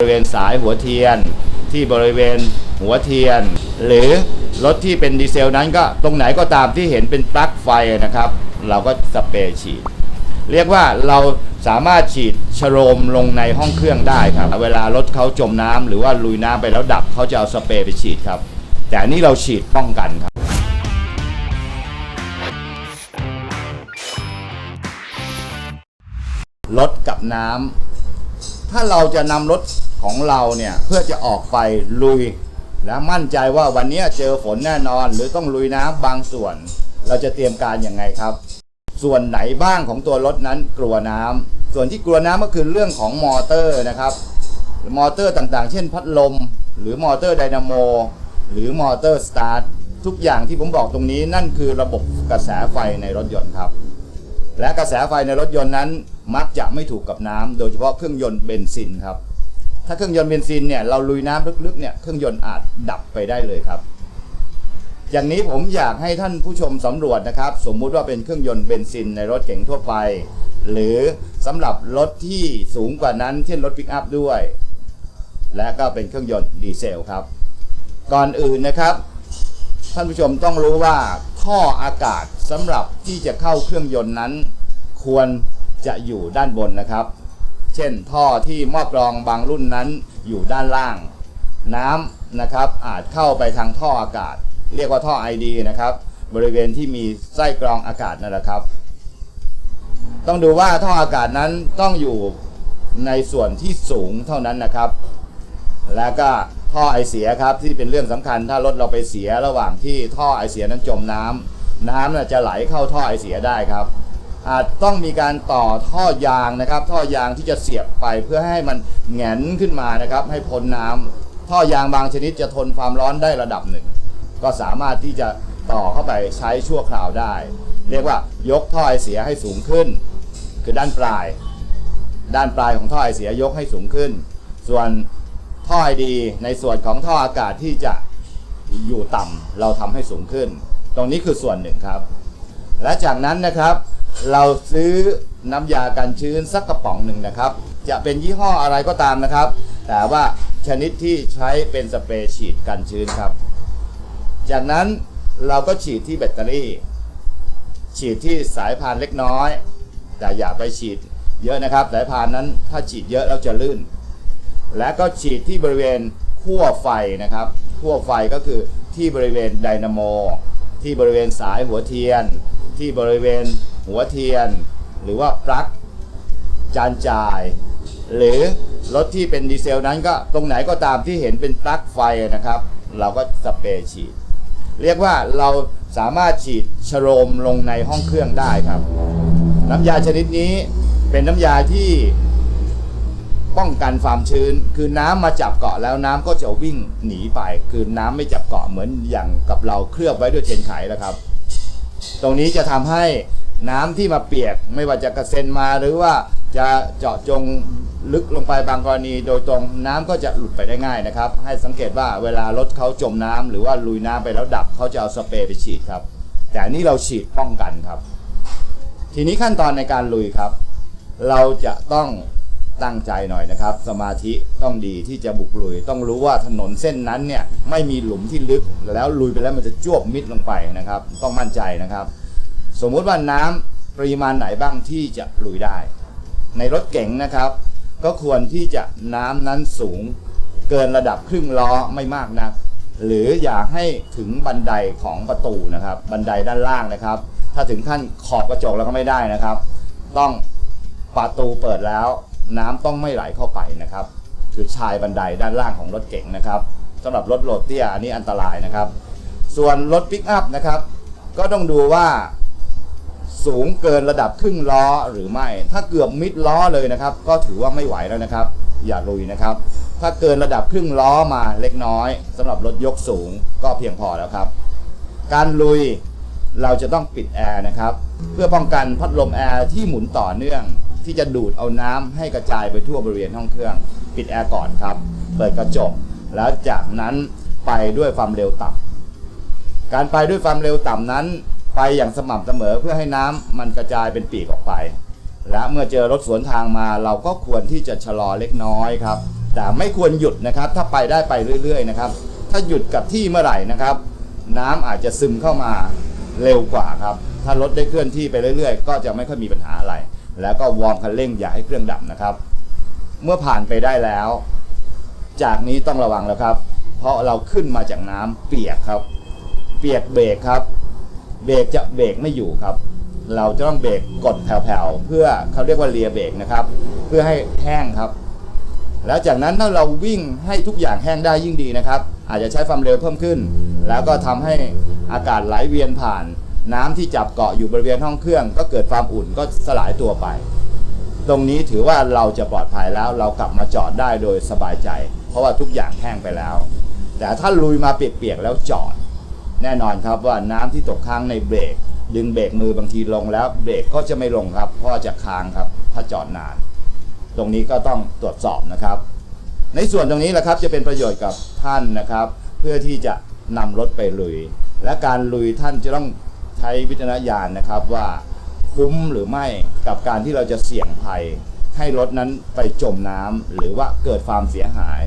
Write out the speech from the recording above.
บริเวณสายหัวเทียนที่บริเวณหัวเทียน หรือรถที่เป็นดีเซลนั้นก็ตรงไหนก็ตามที่เห็นเป็นปลั๊กไฟนะครับ เราก็สเปรย์ฉีด เรียกว่าเราสามารถฉีดชโรมลงในห้องเครื่องได้ครับ เวลารถเขาจมน้ำหรือว่าลุยน้ำไปแล้วดับเขาจะเอาสเปรย์ไปฉีดครับ แต่นนี่เราฉีดป้องกันครับรถกับน้ำถ้าเราจะนำรถ ของเราเนี่ยเพื่อจะออกไปลุย และมั่นใจว่าวันนี้เจอฝนแน่นอน หรือต้องลุยน้ำบางส่วน เราจะเตรียมการยังไงครับ ส่วนไหนบ้างของตัวรถนั้นกลัวน้ำส่วนที่กลัวน้ำก็คือเรื่องของมอเตอร์นะครับ มอเตอร์ต่างๆ เช่นพัดลม หรือมอเตอร์ไดนาโมหรือมอเตอร์สตาร์ททุกอย่างที่ผมบอกตรงนี้นั่นคือระบบกระแสไฟในรถยนต์ครับ และกระแสไฟในรถยนต์นั้นมักจะไม่ถูกกับน้ำโดยเฉพาะเครื่องยนต์เบนซินครับ ถ้าเครื่องยนต์เบนซินเนี่ยเราลุยน้ำลึกๆเนี่ยเครื่องยนต์อาจดับไปได้เลยครับ อย่างนี้ผมอยากให้ท่านผู้ชมสำรวจนะครับ สมมุติว่าเป็นเครื่องยนต์เบนซินในรถเก๋งทั่วไป หรือสำหรับรถที่สูงกว่านั้น เช่นรถปิกอัพด้วย และก็เป็นเครื่องยนต์ดีเซลครับ ก่อนอื่นนะครับ ท่านผู้ชมต้องรู้ว่าท่ออากาศสำหรับที่จะเข้าเครื่องยนต์นั้น ควรจะอยู่ด้านบนนะครับ เช่น ท่อที่หม้อกรองบางรุ่นนั้นอยู่ด้านล่าง น้ำนะครับอาจเข้าไปทางท่ออากาศ เรียกว่าท่อ ID นะครับ บริเวณที่มีไส้กรองอากาศนั่นแหละครับ ต้องดูว่าท่ออากาศนั้นต้องอยู่ในส่วนที่สูงเท่านั้นนะครับ แล้วก็ท่อไอเสียครับที่เป็นเรื่องสำคัญถ้ารถเราไปเสียระหว่างที่ท่อไอเสียนั้นจมน้ำน้ำน่ะจะไหลเข้าท่อไอเสียได้ครับ อาจต้องมีการต่อท่อยางนะครับ ท่อยางที่จะเสียบไปเพื่อให้มันแหงนขึ้นมานะครับ ให้พ้นน้ำท่อยางบางชนิดจะทนความร้อนได้ระดับหนึ่ง ก็สามารถที่จะต่อเข้าไปใช้ชั่วคราวได้ เรียกว่ายกท่อไอเสียให้สูงขึ้น คือด้านปลาย ด้านปลายของท่อไอเสียยกให้สูงขึ้น ส่วนท่อไอดีในส่วนของท่ออากาศที่จะอยู่ต่ำเราทำให้สูงขึ้น ตรงนี้คือส่วนหนึ่งครับ และจากนั้นนะครับ เราซื้อน้ำยากันชื้นสักกระป๋องหนึ่งนะครับ จะเป็นยี่ห้ออะไรก็ตามนะครับ แต่ว่าชนิดที่ใช้เป็นสเปรย์ฉีดกันชื้นครับ จากนั้นเราก็ฉีดที่แบตเตอรี่ ฉีดที่สายพานเล็กน้อย แต่อย่าไปฉีดเยอะนะครับ สายพานนั้นถ้าฉีดเยอะแล้วจะลื่น และก็ฉีดที่บริเวณขั้วไฟนะครับขั้วไฟก็คือที่บริเวณไดนาโม ที่บริเวณสายหัวเทียน ที่บริเวณหัวเทียน หรือว่าปลั๊กจานจ่าย หรือรถที่เป็นดีเซลนั้นก็ตรงไหนก็ตามที่เห็นเป็นปลั๊กไฟนะครับ เราก็สเปรย์ฉีด เรียกว่าเราสามารถฉีดชโรมลงในห้องเครื่องได้ครับ น้ำยาชนิดนี้เป็นน้ำยาที่ป้องกันความชื้น คือน้ำมาจับเกาะแล้วน้ำก็จะวิ่งหนีไป คือน้ำไม่จับเกาะเหมือนอย่างกับเราเคลือบไว้ด้วยเทียนไขนะครับ ตรงนี้จะทำให้น้ำที่มาเปียกไม่ว่าจะกระเซ็นมาหรือว่าจะเจาะจงลึกลงไปบางกรณี โดยตรงน้ำก็จะหลุดไปได้ง่ายนะครับ ให้สังเกตว่าเวลารถเขาจมน้ำหรือว่าลุยน้ำไปแล้วดับเขาจะเอาสเปรย์ไปฉีดครับ แต่นนี่เราฉีดป้องกันครับ ทีนี้ขั้นตอนในการลุยครับ เราจะต้อง ตั้งใจหน่อยนะครับ สมาธิต้องดีที่จะบุกลุย ต้องรู้ว่าถนนเส้นนั้นเนี่ยไม่มีหลุมที่ลึกแล้วลุยไปแล้วมันจะจ้วบมิดลงไปนะครับ ต้องมั่นใจนะครับ สมมุติว่าน้ำปริมาณไหนบ้างที่จะลุยได้ ในรถเก๋งนะครับ ก็ควรที่จะน้ำนั้นสูง เกินระดับครึ่งล้อไม่มากนัก หรืออย่าให้ถึงบันไดของประตูนะครับ บันไดด้านล่างนะครับ ถ้าถึงขั้นขอบกระจกแล้วก็ไม่ได้นะครับ ต้องประตูเปิดแล้ว น้ำต้องไม่ไหลเข้าไปนะครับ คือชายบันไดด้านล่างของรถเก๋งนะครับสำหรับรถโหลดเตี้ยอันนี้อันตรายนะครับ ส่วนรถปิกอัพนะครับ ก็ต้องดูว่าสูงเกินระดับครึ่งล้อหรือไม่ ถ้าเกือบมิดล้อเลยนะครับ ก็ถือว่าไม่ไหวแล้วนะครับ อย่าลุยนะครับ ถ้าเกินระดับครึ่งล้อมาเล็กน้อยสำหรับรถยกสูงก็เพียงพอแล้วครับ การลุยเราจะต้องปิดแอร์นะครับ เพื่อป้องกันพัดลมแอร์ที่หมุนต่อเนื่อง ที่จะดูดเอาน้ำให้กระจายไปทั่วบริเวณห้องเครื่อง ปิดแอร์ก่อนครับ เปิดกระจก แล้วจากนั้นไปด้วยความเร็วต่ำการไปด้วยความเร็วต่ำนั้น ไปอย่างสม่ำเสมอเพื่อให้น้ำมันกระจายเป็นปีกออกไป และเมื่อเจอรถสวนทางมาเราก็ควรที่จะชะลอเล็กน้อยครับ แต่ไม่ควรหยุดนะครับ ถ้าไปได้ไปเรื่อยๆนะครับ ถ้าหยุดกับที่เมื่อไหร่นะครับ น้ำอาจจะซึมเข้ามาเร็วกว่าครับ ถ้ารถได้เคลื่อนที่ไปเรื่อยๆ ก็จะไม่ค่อยมีปัญหาอะไร แล้วก็วอร์มคันเร่งอย่าให้เครื่องดับนะครับ เมื่อผ่านไปได้แล้ว จากนี้ต้องระวังแล้วครับ เพราะเราขึ้นมาจากน้ำเปียกครับ เปียกเบรกครับ เบรกจะเบรกไม่อยู่ครับ เราจะต้องเบรกกดแผ่วๆเพื่อเขาเรียกว่าเลียเบรกนะครับ เพื่อให้แห้งครับ แล้วจากนั้นถ้าเราวิ่งให้ทุกอย่างแห้งได้ยิ่งดีนะครับ อาจจะใช้ความเร็วเพิ่มขึ้น แล้วก็ทำให้อากาศไหลเวียนผ่าน น้ำที่จับเกาะอยู่บริเวณห้องเครื่อง ก็เกิดความอุ่นก็สลายตัวไป ตรงนี้ถือว่าเราจะปลอดภัยแล้วเรากลับมาจอดได้โดยสบายใจ เพราะว่าทุกอย่างแห้งไปแล้ว แต่ถ้าลุยมาเปียกๆแล้วจอด แน่นอนครับว่าน้ำที่ตกค้างในเบรก ดึงเบรกมือบางทีลงแล้วเบรกก็จะไม่ลงครับเพราะจะค้างครับ ถ้าจอดนาน ตรงนี้ก็ต้องตรวจสอบนะครับ ในส่วนตรงนี้แหละครับจะเป็นประโยชน์กับท่านนะครับ เพื่อที่จะนำรถไปลุย และการลุยท่านจะต้อง ใช้วิจารณญาณนะครับว่าคุ้มหรือไม่กับการที่เราจะเสี่ยงภัย ให้รถนั้นไปจมน้ำหรือว่าเกิดความเสียหาย